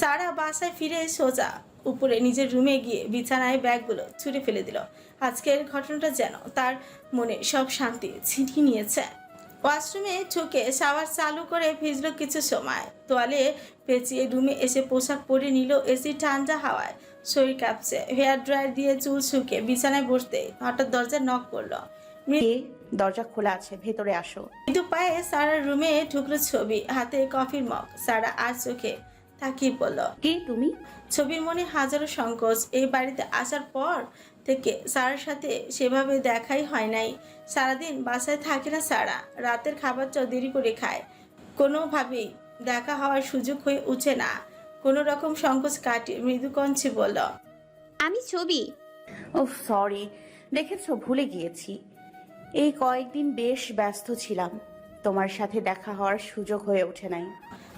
সারা বাসায় ফিরে সোজা। উপরে নিজের রুমে গিয়ে বিছানায় ব্যাগগুলো ছুঁড়ে ফেলে দিল। আজকের ঘটনাটা যেন তার মনে সব শান্তি ছিনিয়ে নিয়েছে। ওয়াশরুমে ঢুকে শাওয়ার চালু করে ভিজল কিছু সময়। তোয়ালে পেঁচিয়ে রুমে এসে পোশাক পরে নিল এসি ঠান্ডা হাওয়ায়। শরীর কাঁপছে হেয়ার ড্রায়ার দিয়ে চুল শুকে বিছানায় বসতে হঠাৎ দরজা নক করল। দরজা খোলা আছে ভেতরে আসো। মৃদু পায়ে সারার রুমে ঢুকলো ছবি হাতে কফির মগ সারা আর চোখে তাকিয়ে পড়ল কে তুমি? ছবির মনে হাজারো সংকোচ। এই বাড়িতে আসার পর থেকে সারার সাথে সেভাবে দেখাই হয় নাই। সারাদিন বাসায় থাকে না সারা। রাতের খাবারটাও দেরি করে খায়। কোনোভাবেই দেখা হওয়ার সুযোগ হয়ে উঠে না। কোনো রকম সংকোচ কাটিয়ে মৃদু কঞ্চে বলল আমি ছবি। ও সরি দেখেছ ভুলে গিয়েছি। এই কয়েকদিন বেশ ব্যস্ত ছিলাম। তোমার সাথে দেখা হওয়ার সুযোগ হয়ে ওঠে নাই।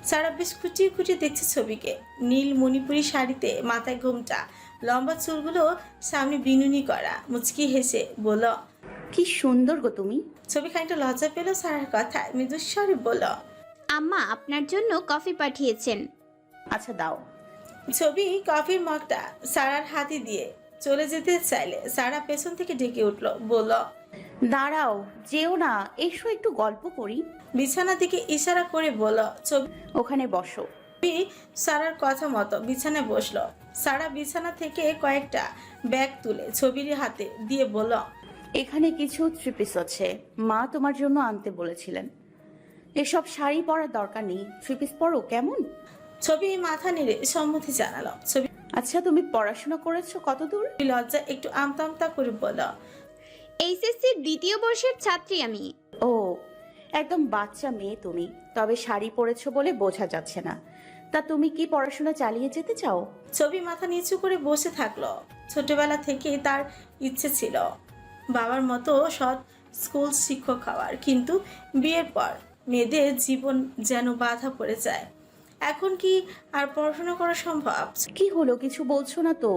সারা বেশ খুঁটিয়ে খুঁটিয়ে দেখছে ছবিকে। নীল মণিপুরি শাড়িতে মাথায় ঘুমটা লম্বা চুলগুলো সামনে বিনুনি করা মুচকি হেসে বলল কি সুন্দর গো তুমি। ছবি খানিকটা লজ্জা পেল সারার কথায় মৃদুস্বরে বলল আম্মা আপনার জন্য কফি পাঠিয়েছেন। আচ্ছা দাও। ছবি কফির মগটা সারার হাতে দিয়ে চলে যেতে চাইলে সারা পেছন থেকে ডেকে উঠল বলল দাঁড়াও যেও না এসো একটু গল্প করি। বিছানার দিকে ইশারা করে বলল ছবি ওখানে বসো। সারার কথা মতো বিছানায় বসল। সারা বিছানা থেকে কয়েকটা ব্যাগ তুলে ছবির হাতে দিয়ে বলল এখানে কিছু থ্রিপিস আছে। মা তোমার জন্য আনতে বলেছিলেন। এসব শাড়ি পরার দরকার নেই। থ্রিপিস পরো কেমন? ছবি মাথা নেড়ে সম্মতি জানালো। ছবি আচ্ছা তুমি পড়াশোনা করেছ কত দূর লজ্জা একটু আমতা আমতা করে বলল এইচএসসির দ্বিতীয় বর্ষের ছাত্রী আমি। ও একদম বাচ্চা মেয়ে তুমি তবে শাড়ি পরেছো বলে বোঝা যাচ্ছে না। তা তুমি কি পড়াশোনা চালিয়ে যেতে চাও? ছবি মাথা নিচু করে বসে থাকল। ছোটবেলা থেকেই তার ইচ্ছে ছিল। বাবার মতো সৎ স্কুল শিক্ষক হওয়ার কিন্তু বিয়ের পর মেয়েদের জীবন যেন বাধা পড়ে যায়। এখন কি আর পড়াশোনা করা সম্ভব? কি হলো কিছু বলছো না তো?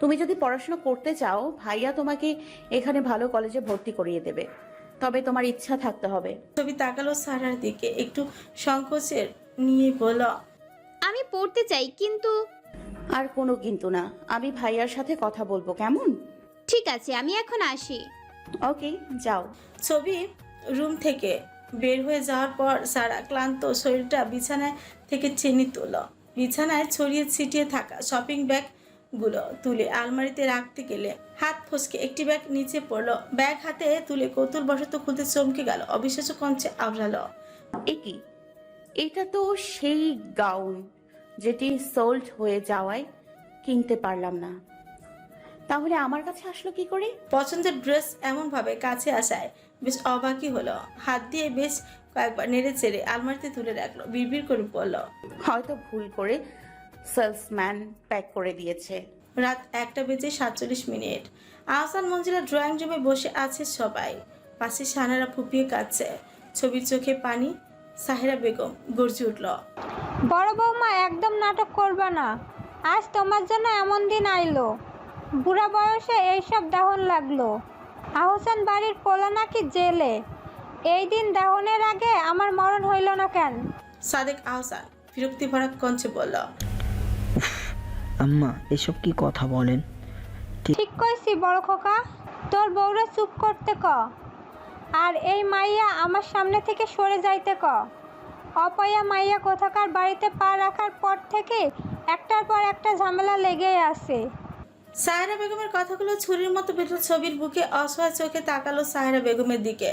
তুমি যদি পড়াশোনা করতে চাও ভাইয়া তোমাকে এখানে ভালো কলেজে ভর্তি করিয়ে দেবে। তবে তোমার ইচ্ছা থাকতে হবে। ছবি তাকালো সারার দিকে একটু সংকোচের নিয়ে বলল আমি পড়তে চাই কিন্তু আর কোনো কিন্তু না। আমি ভাইয়ার সাথে কথা বলব কেমন? ঠিক আছে আমি এখন আসি। ওকে যাও। ছবি রুম থেকে বের হয়ে যাওয়ার পর সারা ক্লান্ত শরীরটা বিছানায় থেকে টেনে তুলল। বিছানায় ছড়িয়ে ছিটিয়ে থাকা শপিং ব্যাগগুলো তুলে আলমারিতে রাখতে গেলে হাত ফসকে একটি ব্যাগ নিচে পড়ল। ব্যাগ হাতে তুলে কৌতুল বশত খুলতে চমকে গেল। অবিশ্বাস্য কঞ্চে আওড়ালো এ কি? এটা তো সেই গাউন যেটি সোল্ড হয়ে যাওয়ায় কিনতে পারলাম না। তাহলে আমার কাছে আসলো কি করে? পছন্দের ড্রেস এমনভাবে কাছে আসায় বেশ অবাকই হলো। হাত দিয়ে বেশ কয়েকবার নেড়ে চেড়ে আলমারিতে তুলে রাখল। বিড়বিড় করে বলল হয়তো ভুল করে সেলসম্যান প্যাক করে দিয়েছে। রাত একটা বেজে সাতচল্লিশ মিনিট। আহসান মঞ্জিলা ড্রয়িং রুমে বসে আছে সবাই। পাশে সানারা ফুপিয়ে কাঁদছে। ছবির চোখে পানি। সাহেরা বেগম গর্জে উঠল বড় বৌমা একদম নাটক করবে না। আজ তোমার জন্য এমন দিন আইলো। বুড়া বয়সে এইসব দাহন লাগল। আহসান বাড়ির পোলা নাকি জেলে। এই দিন দাহনের আগে আমার মরণ হইল না কেন? সাদেক আহসান বিরক্তি ভরা কঞ্চে বলল আম্মা, এসব কি কথা বলেন? ঠিক কইছি বড় খোকা, তোর বউরা চুপ করতে ক। আর এই মাইয়া আমার সামনে থেকে সরে যাইতে ক। অপয়া মাইয়া কোথাকার বাড়িতে পা রাখার পর থেকে একটার পর একটা ঝামেলা লেগেই আছে। সাহেরা বেগমের কথাগুলো ছুরির মতো বেরো ছবির বুকে অসহায় চোখে তাকালো সাহেরা বেগমের দিকে।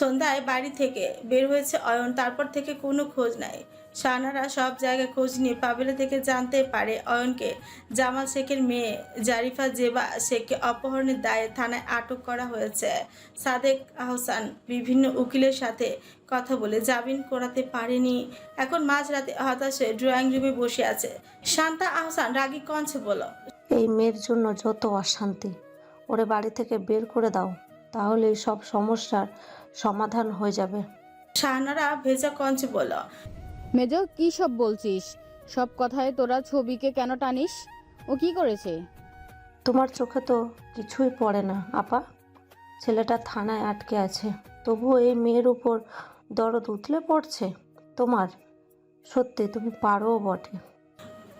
সন্ধ্যায় বাড়ি থেকে বের হয়েছে অয়ন, তারপর থেকে কোনো খোঁজ নাই। শাহানারা সব জায়গায় খোঁজ নিয়ে পাবেলা থেকে জানতে পারে অয়নকে জামাল শেখের মেয়ে জারিফা জেবা শেখকে অপহরণের দায়ে থানায় আটক করা হয়েছে। সাদেক আহসান বিভিন্ন উকিলের সাথে কথা বলে জামিন করাতে পারেনি। এখন মাঝরাতে হতাশে ড্রয়িং রুমে বসে আছে। শান্তা আহসান রাগী কঞ্চে বলো এই মেয়ের জন্য যত অশান্তি ওরে বাড়ি থেকে বের করে দাও তাহলে সব সমস্যার সমাধান হয়ে যাবে। শাহানারা ভেজা কঞ্চে বলল মেজ কি সব বলছিস? সব কথায় তোরা ছবিকে কেন টানিস? ও কি করেছে? তোমার চোখে তো কিছুই পড়ে না আপা। ছেলেটা থানায় আটকে আছে তবুও এই মেয়ের উপর দরদ উতলে পড়ছে? তোমার? সত্যি তুমি পারো বটে।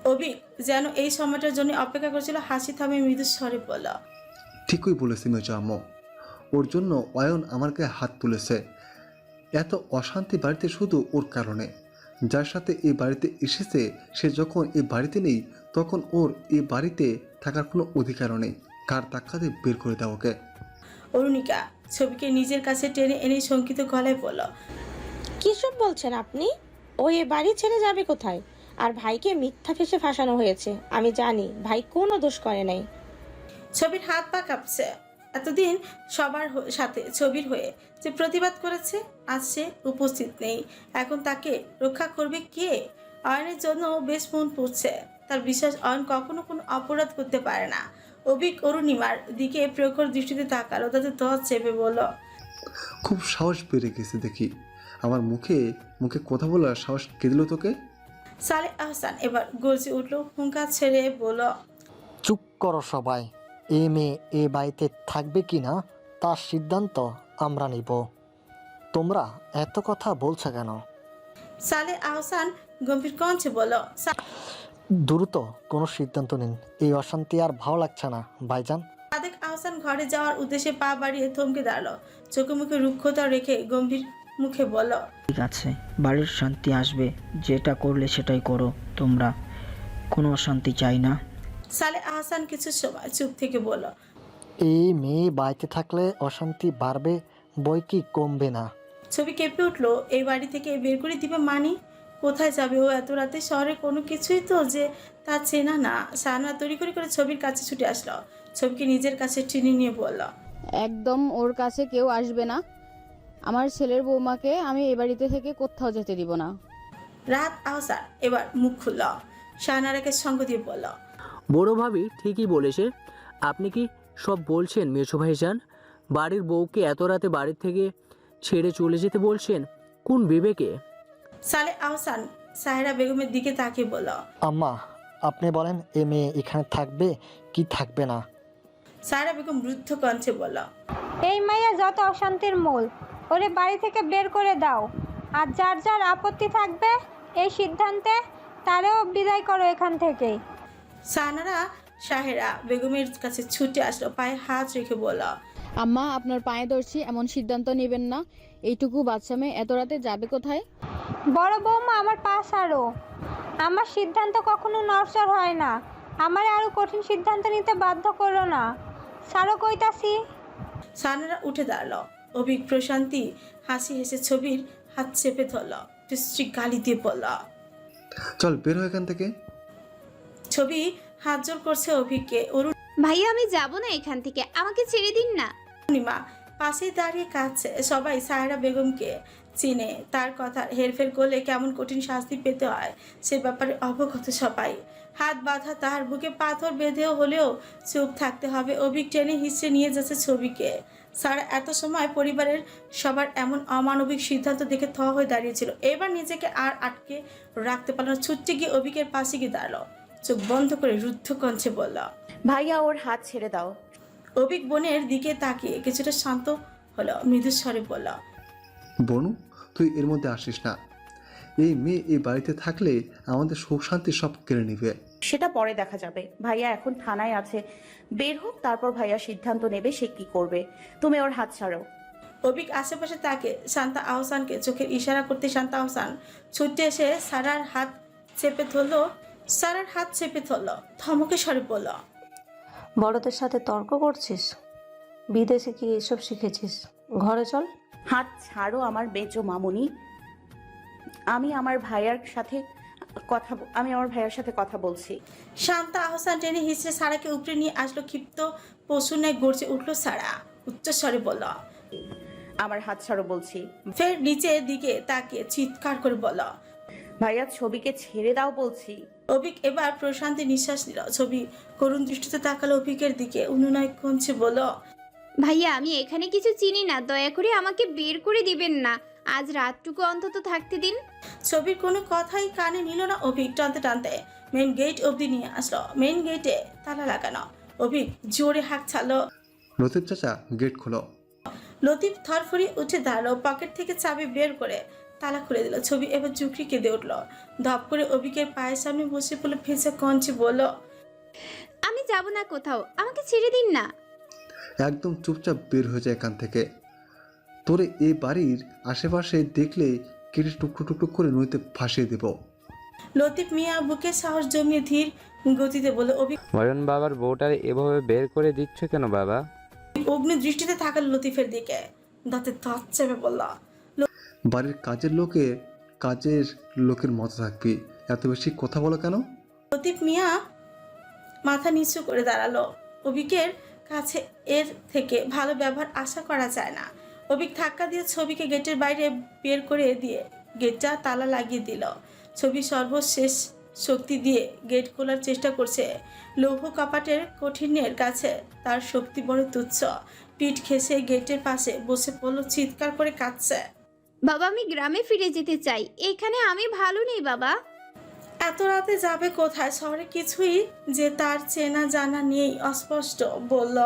অভিক যেন এই সময়টার জন্য অপেক্ষা করছিল হাসি থামে মৃদু স্বরে বলল ঠিকই বলেছি মেজো আম্মু। ওর জন্য অয়ন আমার গায়ে হাত তুলেছে। এত অশান্তি বাড়িতে শুধু ওর কারণে। যার সাথে এই বাড়িতে এসেছে সে যখন এই বাড়িতে নেই তখন ওর এই বাড়িতে থাকার কোনো অধিকারও নেই। কার ধাক্কাতে বের করে দাও ওকে। অরুণিকা ছবিকে নিজের কাছে টেনে এনে শঙ্কিত গলায় বলো বলল কিসব বলছেন আপনি? ও এ বাড়ি ছেড়ে যাবে কোথায়? আর ভাইকে মিথ্যা ফেসে ফাঁসানো হয়েছে। আমি জানি ভাই কোনো দোষ করে নাই। ছবির হাত পা কাঁপছে। এতদিন সবার হ- সাথে ছবির হয়ে যে প্রতিবাদ করেছে আজ সে উপস্থিত নেই। এখন তাকে রক্ষা করবে কে? অয়নের জন্য বেশ মন পড়ছে। তার বিশ্বাস অয়ন কখনো কোনো অপরাধ করতে পারে না। অভিক অরুণিমার দিকে প্রখর দৃষ্টিতে তাকালো তাদের দশ চেপে বলল খুব সাহস বেড়ে গেছে দেখি। আমার মুখে মুখে কথা বলার সাহস কে দিল তোকে? সালে আহসান এবার গর্জে উঠল হুঙ্কার ছেড়ে বলল চুপ করো সবাই এ মেয়ে এ বাড়িতে থাকবে কি না তার সিদ্ধান্ত আমরা নিব। তোমরা এত কথা বলছো কেন? সালে আহসান গম্ভীর কণ্ঠে বলল দ্রুত কোনো সিদ্ধান্ত নিন এই অশান্তি আর ভালো লাগছে না ভাইজান। সাদেক আহসান ঘরে যাওয়ার উদ্দেশ্যে পা বাড়িয়ে থমকে দাঁড়াল। চোখে মুখে রুক্ষতা রেখে গম্ভীর মুখে বলল ঠিক আছে বাড়ির শান্তি আসবে যেটা করলে সেটাই করো তোমরা। কোনো অশান্তি চাই না। সালে আহসান কিছু সময় চুপ থেকে বলো। এই মেয়ে বাড়িতে থাকলে অশান্তি বাড়বে বই কি কমবে না? ছবি কেঁপে উঠল এই বাড়ি থেকে বের করে দিবে মানি? কোথায় যাবে ও এত রাতে? শহরে কোনো কিছুই তো যে তা চেনা না। সানা তৈরি করে করে ছবির কাছে ছুটে আসলো। ছবিকে নিজের কাছে টেনে নিয়ে বলল একদম ওর কাছে কেউ আসবে না। আমার ছেলের বৌমাকে আমি এ বাড়িতে থেকে কোথাও যেতে দিব না। রাত আহসান এবার মুখ খুলল। শাহনারাকে সঙ্গ দিয়ে বলল বড় ভাবি ঠিকই বলেছে। আপনি কি সব বলছেন মেছো ভাইজান? বাড়ির বউকে এত রাতে বাড়ির থেকে ছেড়ে চলে যেতে বলছেন? কোন বিবেকে? সালে আহসান সাহেরা বেগমের দিকে তাকিয়ে বলল আম্মা আপনি বলেন এ মেয়ে এখানে থাকবে কি থাকবে না? সাহেরা বেগম রুদ্ধ কণ্ঠে বলল এই মাইয়া যত অশান্তির মূল ওরে বাড়ি থেকে বের করে দাও। আর যার যার আপত্তি থাকবে এই সিদ্ধান্তে তারেও বিদায় করো এখান থেকে। সানারা সাহেরা বেগমের কাছে ছুটে আসলো পায়ে হাত রেখে বলল আম্মা আপনার পায়ে ধরছি এমন সিদ্ধান্ত নেবেন না। এইটুকু বাচ্চা মেয়ে এত রাতে যাবে কোথায়? বড় বৌমা আমার পা সারো। আমার সিদ্ধান্ত কখনো নরসর হয় না। আমার আরও কঠিন সিদ্ধান্ত নিতে বাধ্য করো না। সারো কইতাছি। সানারা উঠে দাঁড়াল। অভিক প্রশান্তি হাসি হেসে ছবির হাত চেপে ধরল। দৃষ্টি গালি দিয়ে বলল চল বের হয় এখান থেকে। ছবি হাত জোর করছে অভিককে ভাইয়া আমি যাব না এখান থেকে। আমাকে ছেড়ে দিন না। অরুণিমা পাশে দাঁড়িয়ে কাঁদছে সবাই সায়রা বেগমকে চিনে। তার কথা হেরফের করলে কেমন কঠিন শাস্তি পেতে হয় সে ব্যাপারে অবগত সবাই। হাত বাঁধা তার বুকে পাথর বেঁধেও হলেও চুপ থাকতে হবে। অভিক টেনে হিসেবে নিয়ে যাচ্ছে ছবিকে। সারা এত সময় পরিবারের সবার এমন অমানবিক সিদ্ধান্ত দেখে থ হয়ে দাঁড়িয়েছিল। এবার নিজেকে আর আটকে রাখতে পারল না। ছুটতে গিয়ে অভিকের পাশে গিয়ে দাঁড়াল। চোখ বন্ধ করে রুদ্ধ কঞ্চে বলল ভাইয়া ওর হাত ছেড়ে দাও। অভিক বোনের দিকে তাকিয়ে কিছুটা শান্ত হলো। মৃদু স্বরে বলল বনু তুই এর মধ্যে আসিস না। এই মেয়ে এই বাড়িতে থাকলে আমাদের সুখ শান্তি সব কেড়ে নিবে। সেটা পরে দেখা যাবে। ভাইয়া এখন থানায় আছে। বের হোক তারপর ভাইয়া সিদ্ধান্ত নেবে সে কি করবে। তুমি ওর হাত ছাড়ো। অভিক আশেপাশে তাকে শান্তা আহসানকে চোখের ইশারা করতে শান্তা আহসান ছুটে এসে সারার হাত চেপে ধরলো সারার হাত চেপে ধরলো ধমকে স্বরে বলল বড়দের সাথে তর্ক করছিস? বিদেশে কি এসব শিখেছিস? ঘরে চল। হাত ছাড়ো আমার বেজো মামুনি। আমি আমার ভাইয়ার সাথে কথা আমি আমার ভাইয়ার সাথে কথা বলছি। শান্তা আহসান টেনে হিসড়ে সারাকে উপরে নিয়ে আসলো ক্ষিপ্ত পশু ন্যায় গর্জে উঠল সারা। উচ্চ স্বরে বলল আমার হাত ছাড়ো বলছি। ফের নিচের দিকে তাকিয়ে চিৎকার করে বলল ভাইয়া ছবিকে ছেড়ে দাও বলছি। অভিক এবার প্রশান্তি নিঃশ্বাস নিল। ছবি করুণ দৃষ্টিতে তাকালো অভিকের দিকে। অনুনয় কমছে বলল ভাইয়া আমি এখানে কিছু চিনি না। দয়া করে আমাকে বের করে দিবেন না। আজ রাতটুকু অন্তত থাকতে দিন। ছবির কোনো কথাই কানে নিল না অভিক টানতে টানতে। মেন গেট অবধি নিয়ে আসলো। মেন গেটে তালা লাগানো। অভিক জোরে হাঁক ছাড়লো। লতিফ চাচা গেট খোলো। লতিফ থরফরিয়ে উঠে দাঁড়াল পকেট থেকে চাবি বের করে তালা খুলে দিল। ছবি এবার চুকরি কেঁদে উঠল। ধপ করে অভিকের পায়ের সামনে বসে পড়ল ভেজা কঞ্চে বলল আমি যাব না কোথাও আমাকে ছেড়ে দিন না। একদম চুপচাপ বের হয়ে যায় এখান থেকে। তোরে এ বাড়ির আশেপাশে দেখলে কেটে টুকরো টুকরো করে নদীতে ভাসিয়ে দেব। লতিফ মিয়া বুকে সাহস জমিয়ে ধীর গতিতে বলল অভি অয়ন বাবার বউটারে এভাবে বের করে দিচ্ছ কেন বাবা? অগ্নি দৃষ্টিতে তাকাল লতিফের দিকে দাঁতে দাঁত চেপে বলল বাড়ির কাজের লোকে কাজের লোকের মতো থাকবি। এত বেশি কথা বলো কেন? লতিফ মিয়া মাথা নিচু করে দাঁড়াল। অভিকের কাছে এর থেকে ভালো ব্যবহার আশা করা যায় না। অভিক ধাক্কা দিয়ে ছবিকে গেটের বাইরে বের করে দিয়ে গেটটা তালা লাগিয়ে দিল। ছবি সর্বশেষ শক্তি দিয়ে গেট খোলার চেষ্টা করছে। লৌহ কপাটের কঠিনের কাছে তার শক্তি বড় তুচ্ছ। পিঠ ঘেঁষে গেটের পাশে বসে পড়ল চিৎকার করে কাঁদছে। বাবা আমি গ্রামে ফিরে যেতে চাই। এখানে আমি ভালো নেই বাবা। এত রাতে যাবে কোথায়? শহরে কিছুই যে তার চেনা জানা নেই অস্পষ্ট বলল।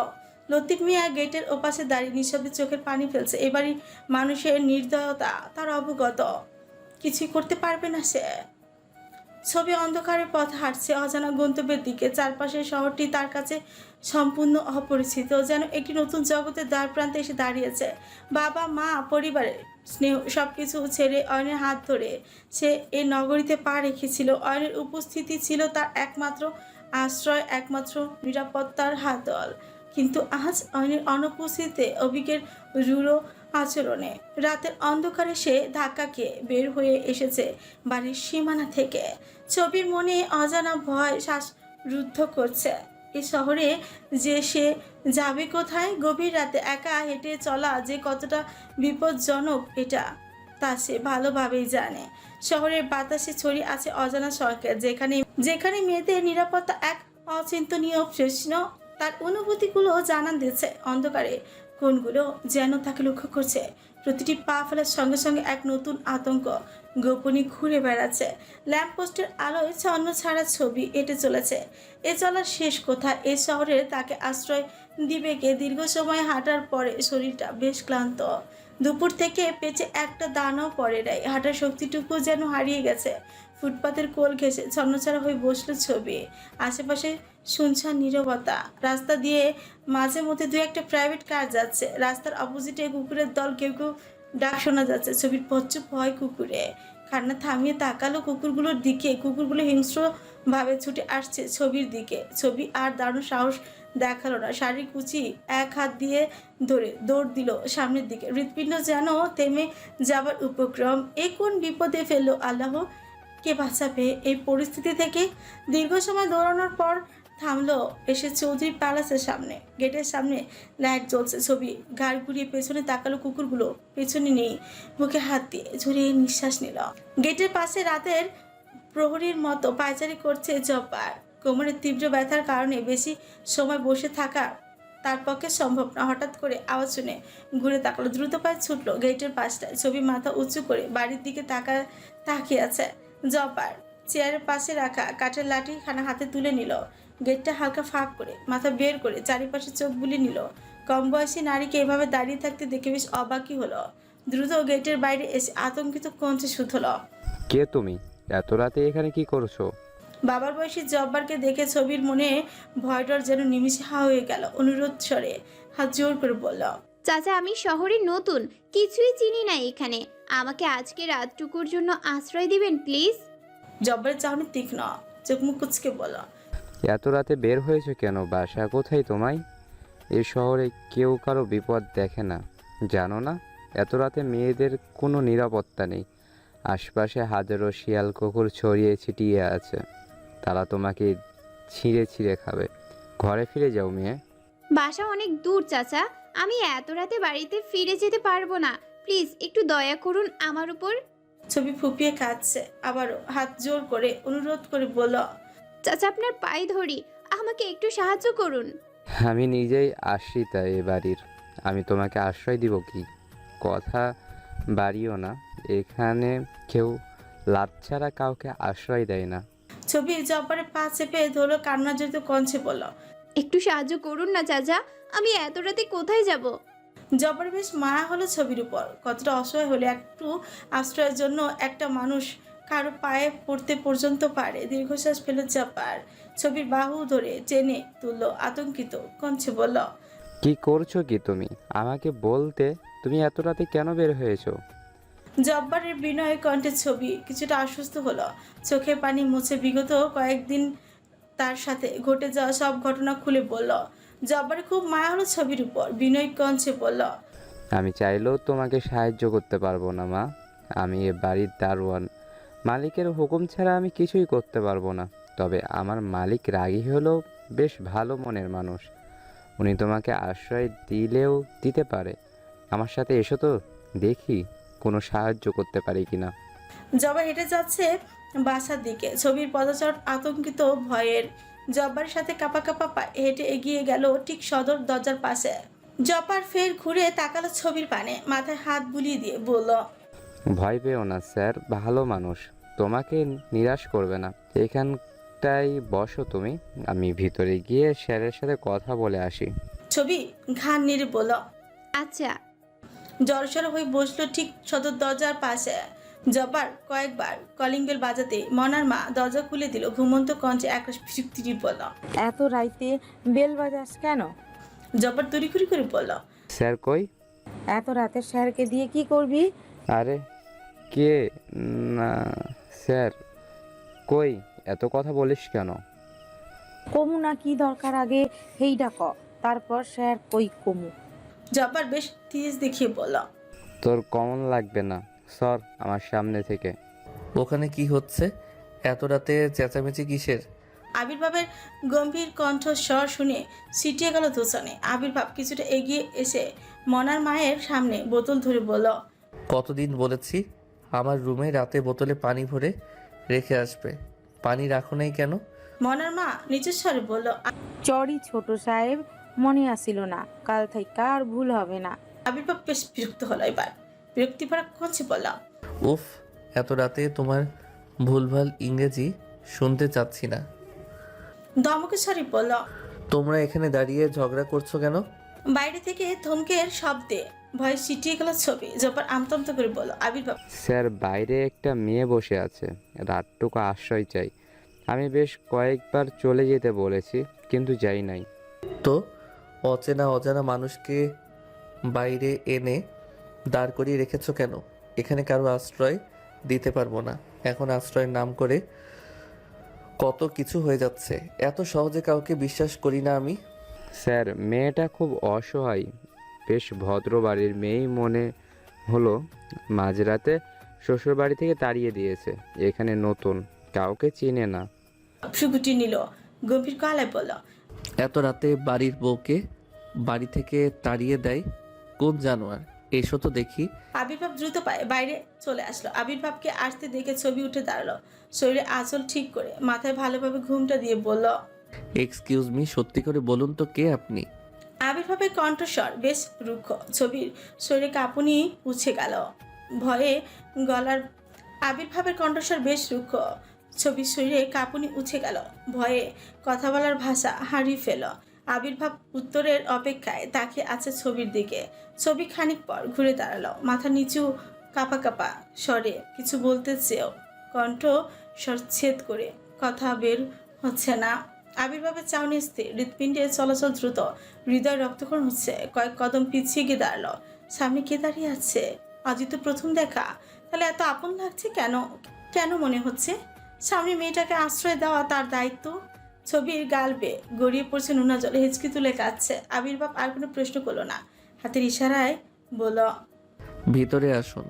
লতিফ মিয়া গেটের ওপাশে দাঁড়িয়ে নিঃশব্দে চোখের পানি ফেলছে। এবারই মানুষের নির্দয়তা তার অবগত। কিছুই করতে পারবে না সে। ছবি অন্ধকারের পথ হাঁটছে অজানা গন্তব্যের দিকে। চারপাশের শহরটি তার কাছে সম্পূর্ণ অপরিচিত, যেন একটি নতুন জগতের দ্বার প্রান্তে এসে দাঁড়িয়েছে। বাবা, মা পরিবারের স্নেহ সব কিছু ছেড়ে অয়নের হাত ধরে সে এই নগরীতে পা রেখেছিল। অয়নের উপস্থিতি ছিল তার একমাত্র আশ্রয়, একমাত্র নিরাপত্তার হাতল। কিন্তু আজ অয়নের অনুপস্থিতিতে অভিকের রূঢ় আচরণে। রাতের অন্ধকারে সে ধাক্কা খেয়ে বের হয়ে এসেছে বাড়ির সীমানা থেকে। ছবির মনে অজানা ভয় শ্বাস রুদ্ধ করছে। এ শহরে যে সে যাবে কোথায়? গভীর রাতে একা হেঁটে চলা যে কতটা বিপজ্জনক এটা, তা সে ভালোভাবেই জানে। শহরের বাতাসে ছড়িয়ে আছে অজানা সরকার যেখানে যেখানে মেয়েদের নিরাপত্তা এক অচিন্তনীয় প্রশ্ন তার অনুভূতিগুলো জানান দিচ্ছে অন্ধকারে। কোনগুলো যেন তাকে লক্ষ্য করছে। প্রতিটি পা ফেলার সঙ্গে সঙ্গে এক নতুন আতঙ্ক গোপনে ঘুরে বেড়াচ্ছে। ল্যাম্পপোস্টের আলোয় ছন্ন ছাড়া ছবি এঁটে চলেছে। এ চলার শেষ কোথায় এ শহরে তাকে আশ্রয় দিবে কে? দীর্ঘ সময় হাঁটার পরে শরীরটা বেশ ক্লান্ত। দুপুর থেকে পেছে একটা দানাও পড়ে নাই। হাঁটার শক্তিটুকু যেন হারিয়ে গেছে। ফুটপাতের কোল ঘেঁষে ছন্নছাড়া হয়ে বসল ছবি। আশেপাশে শুনছান নীরবতা। রাস্তা দিয়ে মাঝে মধ্যে দু একটা প্রাইভেট কার যাচ্ছে। রাস্তার অপোজিটে কুকুরের দল কেউ কেউ ডাক শোনা যাচ্ছে। ছবির পচ্ছু ভয় কুকুরে। কান্না থামিয়ে তাকালো কুকুরগুলোর দিকে। কুকুরগুলো হিংস্রভাবে ছুটে আসছে ছবির দিকে। ছবি আর দারুণ সাহস দেখাল না। শাড়ি কুচি এক হাত দিয়ে ধরে দৌড় দিল সামনের দিকে। হৃৎপিণ্ড যেন থেমে যাবার উপক্রম। এ কোন বিপদে ফেলল আল্লাহ? কে বাঁচাবে এই পরিস্থিতি থেকে দীর্ঘ সময় দৌড়ানোর পর থামলো এসে চৌধুরী প্যালেসের সামনে। গেটের সামনে লাইট জ্বলছে ছবি। ঘাড় ঘুরিয়ে পেছনে তাকালো কুকুরগুলো। পেছনে নেই। মুখে হাত দিয়ে ঝরিয়ে নিঃশ্বাস নিল। গেটের পাশে রাতের প্রহরীর মতো পায়চারি করছে জব্বার। কোমরের তীব্র ব্যথার কারণে বেশি সময় বসে থাকা তার পক্ষে সম্ভব না। হঠাৎ করে আওয়াজ শুনে ঘুরে তাকালো। দ্রুত পায়ে ছুটলো। গেটের পাশটায় ছবি মাথা উঁচু করে বাড়ির দিকে তাকা তাকিয়ে আছে। জব্বার। চেয়ারের পাশে রাখা কাঠের লাঠি খানা হাতে তুলে নিল। গেটটা হালকা ফাঁক করে মাথা বের করে চারিপাশে চোখ বুলিয়ে নিল। কম বয়সী নারীকে এভাবে দাঁড়িয়ে থাকতে দেখে বেশ অবাকই হলো। দ্রুত গেটের বাইরে এসে আতঙ্কিত কঞ্চে শুধল কে তুমি? এত রাতে এখানে কি করছ? বাবার বয়সী জব্বারকে দেখে ছবির মনে ভয়ডর যেন নিমিষে হা হয়ে গেল অনুরোধ স্বরে হাত জোর করে বলল চাচা আমি শহরে নতুন কিছুই চিনি না এখানে। আমাকে আজকে রাতটুকুর জন্য আশ্রয় দিবেন প্লিজ? জব্বারের চাহনি তীক্ষ্ণ চোখ মুখ কুচকে বলল এত রাতে বের হয়েছো কেন? বাসা কোথায় তোমায়? এই শহরে কেউ কারও বিপদ দেখে না জানো না? এত রাতে মেয়েদের কোনো নিরাপত্তা নেই। আশপাশে হাজারো শিয়াল কুকুর ছড়িয়ে ছিটিয়ে আছে। তারা তোমাকে ছিঁড়ে ছিঁড়ে খাবে। ঘরে ফিরে যাও মেয়ে। বাসা অনেক দূর চাচা। আমি এত রাতে বাড়িতে ফিরে যেতে পারব না। প্লিজ একটু দয়া করুন আমার উপর। ছবি ফুপিয়ে কাঁদছে আবারও হাত জোর করে অনুরোধ করে বলল চাচা আপনার পায়ে ধরি আমাকে একটু সাহায্য করুন। আমি নিজেই আশ্রিতা এ বাড়ির। আমি তোমাকে আশ্রয় দিব কি? কথা বাড়িও না এখানে কেউ লাভ ছাড়া কাউকে আশ্রয় দেয় না। ছবি জব্বারের পা চেপে ধরলো কান্না জড়িত কঞ্চে বলল একটু সাহায্য করুন না চাচা। আমি এত রাতে কোথায় যাব? জব্বার বেশ মায়া হলো ছবির উপর। কতটা অসহায় হলে একটু আশ্রয়ের জন্য একটা মানুষ কারও পায়ে পড়তে পর্যন্ত পারে। দীর্ঘশ্বাস ফেলে জব্বার। ছবির বাহু ধরে টেনে তুললো আতঙ্কিত। কঞ্চে বলল কি করছ কি তুমি? আমাকে বলতে তুমি এত রাতে কেন বের হয়েছো? জব্বারের বিনয় কণ্ঠে ছবি কিছুটা আশ্বস্ত হলো। চোখে পানি মুছে বিগত কয়েকদিন তার সাথে ঘটে যাওয়া সব ঘটনা খুলে বলল জব্বারের খুব মায়া হলো ছবির উপর বিনয় কঞ্চে বলল আমি চাইলেও তোমাকে সাহায্য করতে পারব না মা। আমি এ বাড়ির দারোয়ান। মালিকের হুকুম ছাড়া আমি কিছুই করতে পারব না। তবে আমার মালিক রাগী হলো বেশ ভালো মনের মানুষ। উনি তোমাকে আশ্রয় দিলেও দিতে পারে। আমার সাথে এসো তো দেখি কোনো সাহায্য করতে পারি কিনা। জব্বার হেঁটে যাচ্ছে বাসার দিকে। ছবির পদচার আতঙ্কিত ভয়ের। জব্বারের সাথে কাপা কাপা পা হেঁটে এগিয়ে গেল ঠিক সদর দরজার পাশে। জব্বার ফের ঘুরে তাকালো ছবির পানে মাথায় হাত বুলিয়ে দিয়ে বলল ভয় পেও না স্যার ভালো মানুষ। তোমাকে নিরাশ করবে না। এখানটাই বসো তুমি আমি ভিতরে গিয়ে স্যারের সাথে কথা বলে আসি। ছবি ঘান নেড়ে বলল আচ্ছা। জড়সড় হয়ে বসল ঠিক সদর দরজার পাশে। জব্বার কয়েকবার কলিং বেল বাজাতে মনার মা দরজা খুলে দিল ঘুমন্ত কঞ্চে একটা ফিরিপ্তিরি বলল এত রাইতে বেল বাজাস কেন? জব্বার তড়িঘড়ি করে বলল স্যার কই? এত রাতে স্যারকে দিয়ে কি করবি? আরে কে? না স্যার কই? এত কথা বলিস কেন? কমু না কি দরকার আগে হেইডা ক তারপর স্যার কই কমু? জব্বার বেশ তেজ দেখিয়ে বলল তোর কমন লাগবে না। সর আমার সামনে থেকে। ওখানে কি হচ্ছে? এত রাতে চেঁচামেচি কিসের? আবির্ভাবের গম্ভীর কণ্ঠ স্বর শুনে সিটিয়ে গেল দোকানে আবির্ভাব কিছুটা এগিয়ে এসে মনার মায়ের সামনে বোতল ধরে বলল কতদিন বলেছি আমার রুমে রাতে বোতলে পানি ভরে রেখে আসবে। পানি রাখো নাই কেন? মনার মা নিচের স্বরে বলল চরি ছোট সাহেব মনে আসিল না। কাল থেকে আর ভুল হবে না। আবির্ভাব বেশ বিরক্ত হলো এবার। বিরক্তি ভরা কঞ্চে বলল উফ এত রাতে তোমার ভুলভাল ইংরেজি শুনতে চাচ্ছি না। দমকে স্বরে বলল তোমরা এখানে দাঁড়িয়ে ঝগড়া করছ কেন? বাইরে থেকে ধমকের শব্দে ভয় সিটিয়ে গেল ছবি জব্বার আমতমত করে বলল আবির্ভাব স্যার বাইরে একটা মেয়ে বসে আছে। রাতটুকু আশ্রয় চাই। আমি বেশ কয়েকবার চলে যেতে বলেছি কিন্তু যাই নাই। তো অচেনা অজানা মানুষকে বাইরে এনে দাঁড় করিয়ে রেখেছো কেন? এখানে কারও আশ্রয় দিতে পারব না। এখন আশ্রয়ের নাম করে কত কিছু হয়ে যাচ্ছে। এত সহজে কাউকে বিশ্বাস করি না আমি। স্যার মেয়েটা খুব অসহায়। বেশ ভদ্র বাড়ির মেয়েই মনে হলো মাঝরাতে শ্বশুর বাড়ি থেকে তাড়িয়ে দিয়েছে। এখানে নতুন কাউকে চিনে না। সুগুটি নিল গম্ভীর গলায় বলল এত রাতে বাড়ির বউকে বাড়ি থেকে তাড়িয়ে দেয়? কোন জানোয়ার? এসো তো দেখি। আবির্ভাব দ্রুত পায়ে বাইরে চলে আসলো। আবির্ভাবকে আসতে দেখে ছবি উঠে দাঁড়াল। শরীরে আঁচল ঠিক করে মাথায় ভালোভাবে ঘুমটা দিয়ে বলল এক্সকিউজ মি সত্যি করে বলুন তো কে আপনি? আবির্ভাবের কণ্ঠস্বর বেশ রুক্ষ। ছবির শরীরে কাঁপুনি উছে গেল। ভয়ে গলার আবির্ভাবের কণ্ঠস্বর বেশ রুক্ষ। ছবির শরীরে কাঁপুনি উঠে গেল। ভয়ে কথা বলার ভাষা হারিয়ে ফেল আবির্ভাব উত্তরের অপেক্ষায় তাকে আছে ছবির দিকে। ছবি খানিক পর ঘুরে দাঁড়াল। মাথা নিচু কাপা কাপা স্বরে কিছু বলতে চেয়েও কণ্ঠ স্বর ছেদ করে, কথা বের হচ্ছে না। আবির্ভাবের চাউনি স্থির হৃৎপিণ্ডের চলাচল দ্রুত, হৃদয় রক্তক্ষরণ হচ্ছে, কয়েক কদম পিছিয়ে গিয়ে দাঁড়াল। সামনে কে দাঁড়িয়ে আছে? আজই তো প্রথম দেখা। তাহলে এত আপন লাগছে কেন? কেন মনে হচ্ছে? সামনে মেয়েটাকে আশ্রয় দেওয়া তার দায়িত্ব? ছবির গাল বেয়ে গড়িয়ে পড়ছে নোনা জলে হেঁচকি তুলে কাঁদছে। আবির্ভাব আর কোনো প্রশ্ন করল না। হাতের ইশারায় বলল ভিতরে আসুন।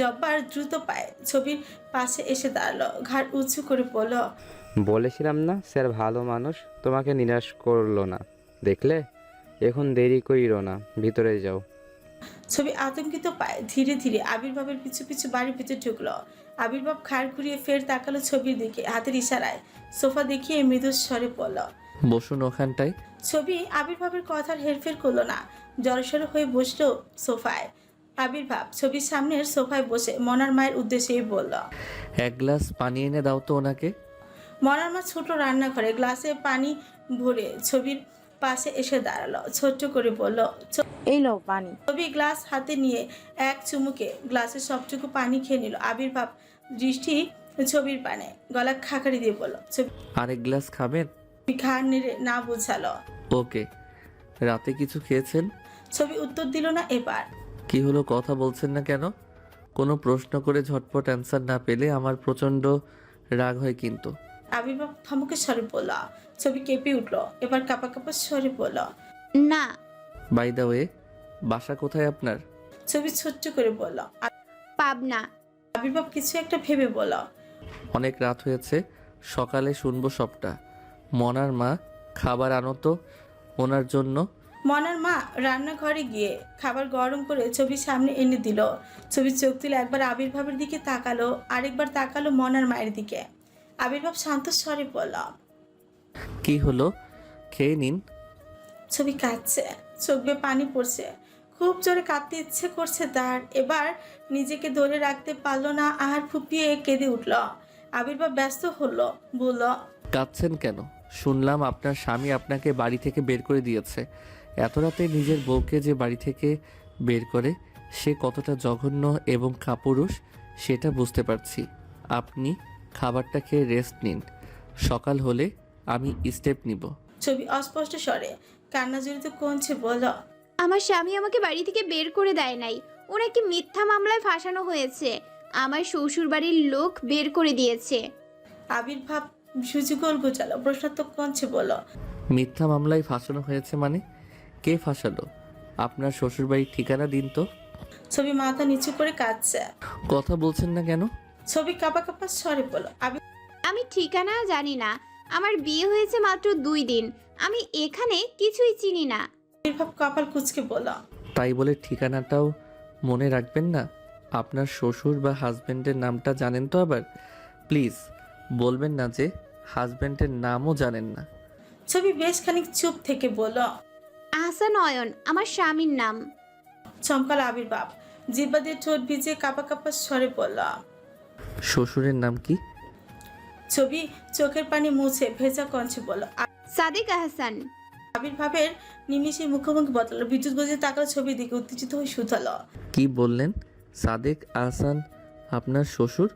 জব্বার দ্রুত পায়ে ছবির পাশে এসে দাঁড়াল। ঘাড় উঁচু করে বলল বলেছিলাম না স্যার ভালো মানুষ তোমাকে নিরাশ করল না। দেখলে? এখন দেরি করিও না ভিতরে যাও। ছবি আতঙ্কিত পায় ধীরে ধীরে আবির্ভাবের পিছু পিছু বাড়ির ভিতরে ঢুকলো। আবির্ভাব খাড় ঘুরিয়ে ফের তাকালো ছবির দিকে হাতের ইশারায়। সোফা দেখিয়ে মৃদু স্বরে পড়ল বসুন ওখানটায়। ছবি আবির্ভাবের কথার হেরফের করল না জড়সড় হয়ে বসল সোফায়। আবির্ভাব ছবির সামনের সোফায় বসে মনার মায়ের উদ্দেশ্যেই বলল এক গ্লাস পানি এনে দাও তো ওনাকে। মনার মা ছোট রান্নাঘরে গ্লাসে পানি ভরে ছবির পাশে এসে দাঁড়াল ছোট্ট করে বলল এই লো পানি। ছবি গ্লাস হাতে নিয়ে এক চুমুকে গ্লাসের সবটুকু পানি খেয়ে নিল। আবির্ভাব দৃষ্টি ছবির পানে। গলা খাকারি দিয়ে বলল ছবি আরেক গ্লাস খাবেন? ঘাড় নেড়ে না বুঝালো। ওকে। রাতে কিছু খেয়েছেন? ছবি উত্তর দিল না এবার। কি হলো কথা বলছেন না কেন? কোনো প্রশ্ন করে ঝটপট অ্যান্সার না পেলে আমার প্রচণ্ড রাগ হয় কিন্তু। আবির্ভাব থমকে সরে বলল ছবি কেঁপে উঠল এবার কাপা কাপা সরে বলল না। বাই দ্য ওয়ে বাসা কোথায় আপনার? ছবি ছোট্ট করে বলল পাবনা। আবির্ভাব কিছু একটা ভেবে বলা। অনেক রাত হয়েছে সকালে শুনব সবটা। মনার মা খাবার আনো তো ওনার জন্য। মনার মা রান্নাঘরে গিয়ে খাবার গরম করে ছবির সামনে এনে দিল। ছবি চোখ তুলে একবার আবির্ভাবের দিকে তাকালো আরেকবার তাকালো মনার মায়ের দিকে। আবির্ভাব শান্ত স্বরে বলল কি হলো? খেয়ে নিন। ছবি কাঁদছে চোখ বেয়ে পানি পড়ছে। খুব জোরে কাঁদতে ইচ্ছে করছে তার। এবার নিজেকে ধরে রাখতে পারল না আর ফুপিয়ে কেঁদে উঠল। আবির্ভাব ব্যস্ত হলো বলল কাঁদছেন কেন? শুনলাম আপনার স্বামী আপনাকে বাড়ি থেকে বের করে দিয়েছে। এত রাতে নিজের বউকে যে বাড়ি থেকে বের করে সে কতটা জঘন্য এবং কাপুরুষ সেটা বুঝতে পারছি। আপনি খাবারটা খেয়ে রেস্ট নিন। সকাল হলে আমি স্টেপ নিব। ছবি অস্পষ্ট স্বরে। কান্না জড়িত কমছে বলল আমার স্বামী আমাকে বাড়ি থেকে বের করে দেয় নাই। ওনাকে মিথ্যা মামলায় ফাঁসানো হয়েছে। আমার শ্বশুর বাড়ির লোক বের করে দিয়েছে। আবির্ভাব সুযোগল গোচালো প্রশ্নাত্মক কঞ্চে বলো মিথ্যা মামলায় ফাঁসানো হয়েছে মানে? কে ফাঁসালো? আপনার শ্বশুরবাড়ির ঠিকানা দিন তো। ছবি মাথা নিচু করে কাঁদছে। কথা বলছেন না কেন? ছবি কাপা কাপা স্বরে বলল আমি ঠিকানা জানি না। আমার বিয়ে হয়েছে মাত্র দুই দিন। আমি এখানে কিছুই চিনি না। আবির্ভাব কপাল কুচকে বলল তাই বলে ঠিকানাটাও মনে রাখবেন না? আপনার শ্বশুর বা হাজবেন্ডের নামটা জানেন তো আবার? প্লিজ বলবেন না যে হাজবেন্ডের নামও জানেন না। ছবি বেশ খানিক চুপ থেকে বলল আহসান অয়ন আমার স্বামীর নাম। চমকাল আবির্ভাব জিব্বা দিয়ে ঠোঁট ভিজে কাপা কাপা স্বরে বলল শ্বশুরের নাম কি? ছবি চোখের পানি মুছে ভেজা কঞ্চে বলল সাদিক আহসান। আবির্ভাবের নিমিষে মুখোমুখি বদলালো। বিদ্যুৎ গজে তাকালো ছবির দিকে উত্তেজিত হয়ে শুধালো। কি বললেন? সাদেক আহসান আপনার শ্বশুর?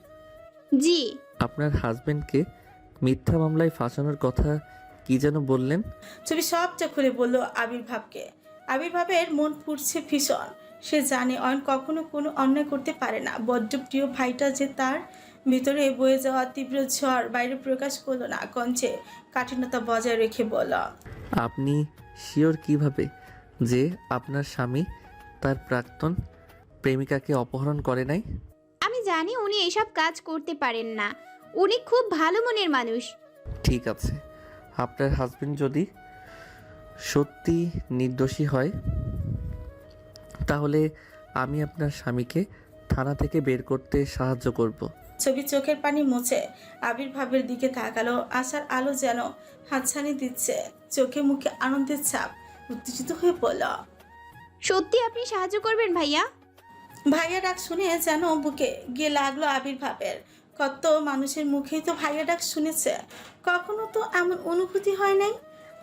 জি। আপনার হাজবেন্ডকে মিথ্যা মামলায় ফাঁসানোর কথা কি যেন বললেন? ছবি সবটা খুলে বলল আবির্ভাবকে আবির্ভাবের মন পুড়ছে ভীষণ। সে জানে অয়ন কখনো কোনো অন্যায় করতে পারে না। বড্ড প্রিয় ভাইটা যে তার ভিতরে বয়ে যাওয়া তীব্র ঝড় বাইরে প্রকাশ করল না কঞ্চে কাঠিন্যতা বজায় রেখে বলা। আপনি শিওর কীভাবে যে আপনার স্বামী তার প্রাক্তন প্রেমিকাকে অপহরণ করে নাই? আমি জানি উনি এসব কাজ করতে পারেন না। উনি খুব ভালো মনের মানুষ। ঠিক আছে। আপনার হাজবেন্ড যদি সত্যি নির্দোষী হয় তাহলে আমি আপনার স্বামীকে থানা থেকে বের করতে সাহায্য করব। ছবি চোখের পানি মুছে আবির্ভাবের দিকে তাকালো আশার আলো যেন হাতছানি দিচ্ছে চোখে মুখে আনন্দের ছাপ উত্তেজিত হয়ে পড়ল। সত্যি আপনি সাহায্য করবেন ভাইয়া? ভাইয়া ডাক শুনে যেন বুকে গিয়ে লাগল আবির্ভাবের কত মানুষের মুখেই তো ভাইয়া ডাক শুনেছে। কখনো তো এমন অনুভূতি হয় নাই?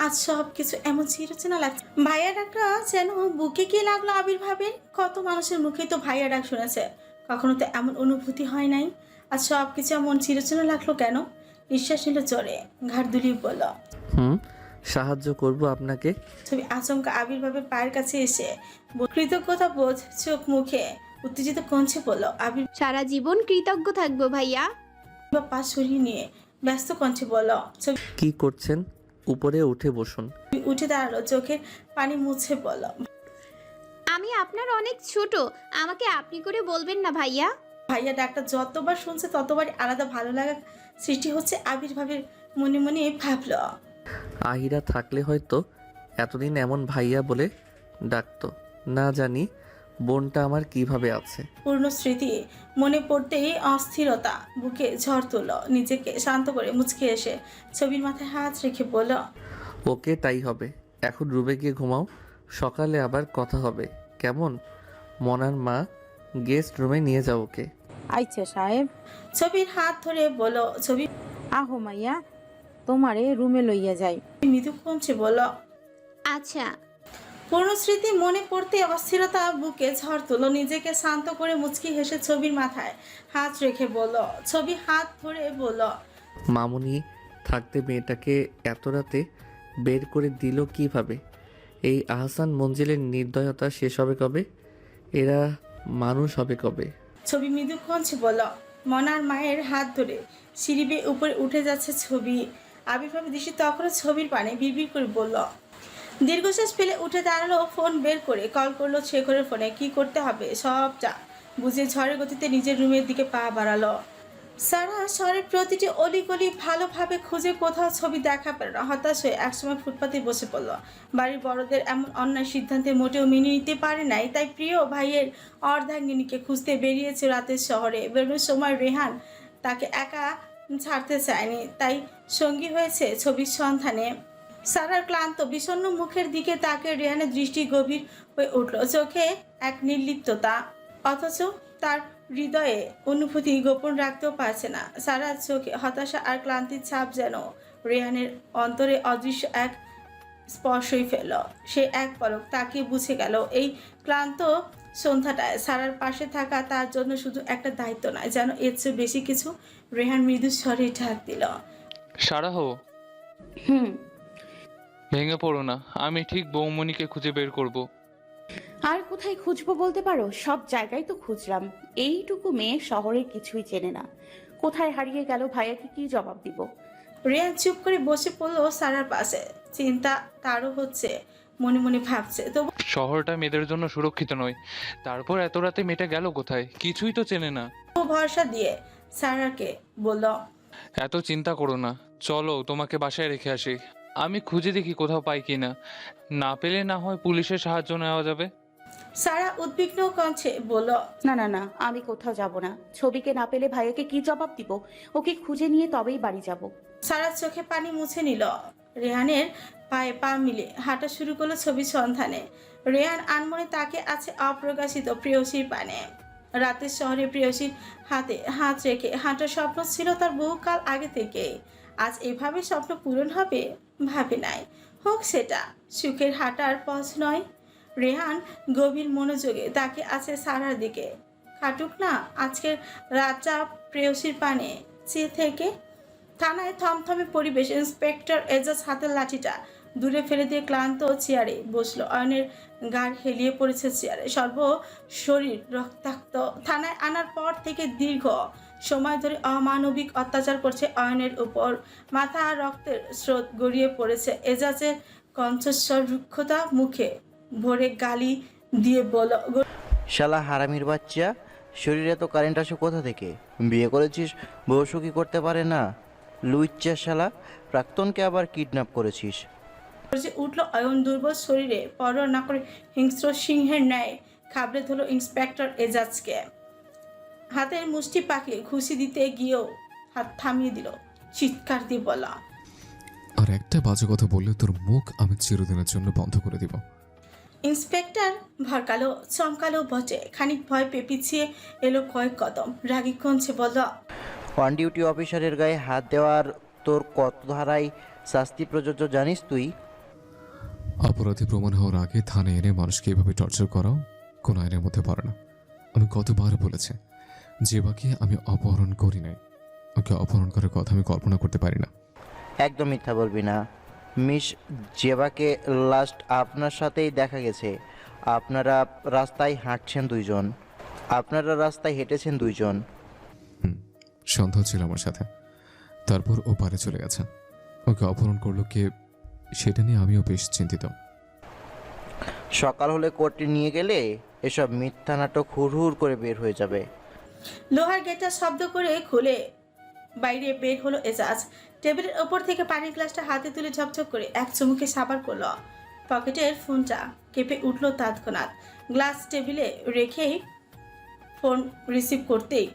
আজ সব কিছু এমন চিরচেনা লাগছে। ভাইয়া ডাকটা যেন বুকে গিয়ে লাগল আবির্ভাবের কত মানুষের মুখেই তো ভাইয়া ডাক শুনেছে। কখনো তো এমন অনুভূতি হয় নাই? আজ সব কিছু এমন চিরচেনা লাগল কেন? নিঃশ্বাস নিল চড়ে ঘাট দুলিয়ে বলল হুম সাহায্য করব আপনাকে। ছবি আচমকা আবির্ভাবের পায়ের কাছে এসে ব- কৃতজ্ঞতা বোধ চোখ মুখে। উত্তেজিত কঞ্চে বলল আবির সারা জীবন কৃতজ্ঞ থাকব ভাইয়া। পা সরিয়ে নিয়ে ব্যস্ত কঞ্চে বলল ছবি কি করছেন? উপরে উঠে বসুন। উঠে দাঁড়াল চোখের পানি মুছে বলল আমি আপনার অনেক ছোট। আমাকে আপনি করে বলবেন না ভাইয়া। ভাইয়া ডাক্তার যতবার শুনছে ততবারই আলাদা ভালো লাগা সৃষ্টি হচ্ছে আবির্ভাবের মনে মনে ভাবল। আহিরা থাকলে হয়তো এতদিন এমন ভাইয়া বলে ডাকতো। না জানি বোনটা আমার কীভাবে আছে। পূর্ণ স্মৃতি মনে পড়তেই অস্থিরতা বুকে ঝড় তুলল। নিজেকে শান্ত করে মুচকে এসে ছবির মাথায় হাত রেখে বলল ওকে তাই হবে। এখন রুমে গিয়ে ঘুমাও। সকালে আবার কথা হবে। কেমন? মনার মা গেস্ট রুমে নিয়ে যাও ওকে। আইছে সাহেব। ছবির হাত ধরে বলো ছবি আহো মাইয়া তোমারে রুমে লইয়া যাই। মৃদু কমছে বলল আচ্ছা। পুরনো স্মৃতি মনে পড়তে অস্থিরতা বুকে ঝড় তুলো নিজেকে শান্ত করে মুচকি হেসে ছবির মাথায় হাত রেখে বলল ছবি হাত ধরে বলল মামুনি থাকতে মেয়েটাকে এত রাতে বের করে দিল কীভাবে? এই আহসান মঞ্জিলের নির্দয়তা শেষ হবে কবে? এরা মানুষ হবে কবে? ছবি মৃদু কঞ্চে বলল, মনার মায়ের হাত ধরে সিঁড়ি উপরে উঠে যাচ্ছে ছবি। আবির্ভাব দৃষ্টি তখনও ছবির পানে বিড়বিড় করে বলল, দীর্ঘশ্বাস ফেলে উঠে দাঁড়াল ফোন বের করে কল করল শেখরের ফোনে, কি করতে হবে? সব যা। বুঝে ঝড়ের গতিতে নিজের রুমের দিকে পা বাড়ালো। সারা শহরের প্রতিটি অলিগলি ভালোভাবে খুঁজে কোথাও ছবি দেখা পেল না। হতাশ হয়ে একসময় ফুটপাতে বসে পড়ল। বাড়ির বড়দের এমন অন্যায় সিদ্ধান্তে মোটেও মেনে নিতে পারে নাই, তাই প্রিয় ভাইয়ের অর্ধাঙ্গিনীকে খুঁজতে বেরিয়েছে রাতের শহরে। বেরোনোর সময় রেহান তাকে একা ছাড়তে চায়নি, তাই সঙ্গী হয়েছে ছবির সন্ধানে। সারার ক্লান্ত, বিষণ্ণ মুখের দিকে তাকে রেহানের দৃষ্টি গভীর হয়ে উঠল। চোখে এক নির্লিপ্ততা, অথচ তার হৃদয়ে অনুভূতি গোপন রাখতেও পারছে না। সারার চোখে হতাশা আর ক্লান্তির ছাপ যেন রেহানের অন্তরে অদৃশ্য এক স্পর্শই ফেলল। সে এক পলক তাকে বুঝে গেল এই ক্লান্ত সন্ধ্যাটায় সারার পাশে থাকা তার জন্য শুধু একটা দায়িত্ব নয় যেন এর চেয়ে বেশি কিছু রেহান মৃদু স্বরে ঢাক দিল। সারাহ হুম। ভেঙে পড়ো না আমি ঠিক বৌমণিকে খুঁজে বের করব। আর কোথায় খুঁজবো বলতে পারো? সব জায়গায় তো খুঁজলাম। এইটুকু মেয়ে শহরে কিছুই চেনে না। কোথায় হারিয়ে গেল ভাইয়াকে কি জবাব দিব? রেহান চুপ করে বসে পড়ল সারার পাশে। চিন্তা তারও হচ্ছে মনে মনে ভাবছে। তবু শহরটা মেয়েদের জন্য সুরক্ষিত নয়। তারপর এত রাতে মেয়েটা গেল কোথায়? কিছুই তো চেনে না। ও ভরসা দিয়ে সারাকে বলল এত চিন্তা করো না। চলো তোমাকে বাসায় রেখে আসি। আমি খুঁজে দেখি কোথাও পাই কি না না পেলে না হয় পুলিশের সাহায্য নেওয়া যাবে। সারা উদ্বিগ্ন কণ্ঠে বলল না না না আমি কোথাও যাব না। ছবিকে না পেলে ভাইয়াকে কি জবাব দিব? ওকে খুঁজে নিয়ে তবেই বাড়ি যাব। সারার চোখে পানি মুছে নিল। রেহানের পায়ে পা মিলে হাঁটা শুরু করল ছবির সন্ধানে। রেহান আনমনে তাকে আছে অপ্রকাশিত প্রিয়সীর পানে। রাতের শহরে প্রিয়সীর হাতে হাত রেখে হাঁটার স্বপ্ন ছিল তার বহুকাল আগে থেকে আজ এভাবে স্বপ্ন পূরণ হবে? ভাবে নাই। হোক সেটা, সুখের হাঁটার পথ নয়। রেহান গভীর মনোযোগে তাকে আছে সারার দিকে। কাটুক না, আজকের রাজা প্রেয়সীর পানে। চেয়ে থেকে থানায় থমথমে পরিবেশ ইন্সপেক্টর এজাজ হাতের লাঠিটা দূরে ফেলে দিয়ে ক্লান্ত চেয়ারে বসল। অয়নের গাড় হেলিয়ে পড়েছে চেয়ারে। সর্ব শরীর রক্তাক্ত। থানায় আনার পর থেকে দীর্ঘ সময় ধরে অমানবিক অত্যাচার করছে অয়নের উপর। মাথা আর রক্তের স্রোত গড়িয়ে পড়েছে এজাজের কণ্ঠস্বর রুক্ষতা মুখে। ভরে গালি দিয়ে বল শালা হারামির বাচ্চা শরীরে তো কারেন্ট আসে কোথা থেকে? বিয়ে করেছিস বউ সুখী করতে পারে না। লুইচ্চা শালা প্রাক্তনকে আবার কিডন্যাপ করেছিস। উঠল অয়ন দুর্বল শরীরে পর না করে হিংস্র সিংহের ন্যায় খাবড়ে ধরল ইন্সপেক্টর এজাজকে। হাতের মুষ্টি পাকিয়ে ঘুষি দিতে গিয়েও হাত থামিয়ে দিল। চিৎকার দিয়ে বলা। আর একটা বাজে কথা বললে তোর মুখ আমি চিরদিনের জন্য বন্ধ করে দিব। ইন্সপেক্টর ভরকালো চমকালো বটে। খানিক ভয় পেয়ে পিছিয়ে এলো কয়েক কদম। রাগি কঞ্চে বলল অন ডিউটি অফিসারের গায়ে হাত দেওয়ার তোর কত ধারায় শাস্তি প্রযোজ্য জানিস তুই? অপরাধী প্রমাণ হওয়ার আগে থানায় এনে মানুষকে এভাবে টর্চার করাও কোনো আইনের মধ্যে পড়ে না। আমি কতবার বলেছি জেবাকে আমি অপহরণ করি নাই। ওকে অপহরণ করার কথা আমি কল্পনা করতে পারি না। একদম মিথ্যা বলবি না। মিস জেবাকে লাস্ট আপনার সাথেই দেখা গেছে। আপনারা রাস্তায় হাঁটছেন দুইজন। আপনারা রাস্তায় হেঁটেছেন দুইজন। সন্দেহ ছিল আমার সাথে। তারপর ও পারে চলে গেছে। ওকে অপহরণ করল কে সেটা নিয়ে আমিও বেশ চিন্তিত। সকাল হলে কোর্টে নিয়ে গেলে এসব মিথ্যা নাটক হুড় হুড় করে বের হয়ে যাবে। লোহার গেটটা শব্দ করে খুলে বাইরে বের হলো এজাজ। টেবিলের ওপর থেকে পানির গ্লাসটা হাতে তুলে ঝকঝক করে এক চুমুকে সাবার করল। পকেটের ফোনটা কেঁপে উঠল তৎক্ষণাৎ। গ্লাস টেবিলে রেখেই ফোন রিসিভ করতেই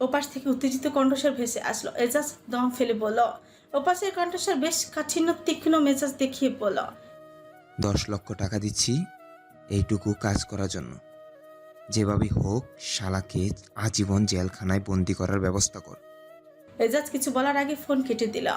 ওপাশ থেকে উত্তেজিত কণ্ঠস্বর ভেসে আসলো। এজাজ দম ফেলে বলল, ওপাশের কণ্ঠস্বর বেশ কাঠিন্য, তীক্ষ্ণ মেজাজ দেখিয়ে বলল, দশ লক্ষ টাকা দিচ্ছি, এইটুকু কাজ করার জন্য। যেভাবেই হোক, শালাকে আজীবন জেলখানায় বন্দি করার ব্যবস্থা কর। এজাজ, কিছু বলার আগে ফোন কেটে দিল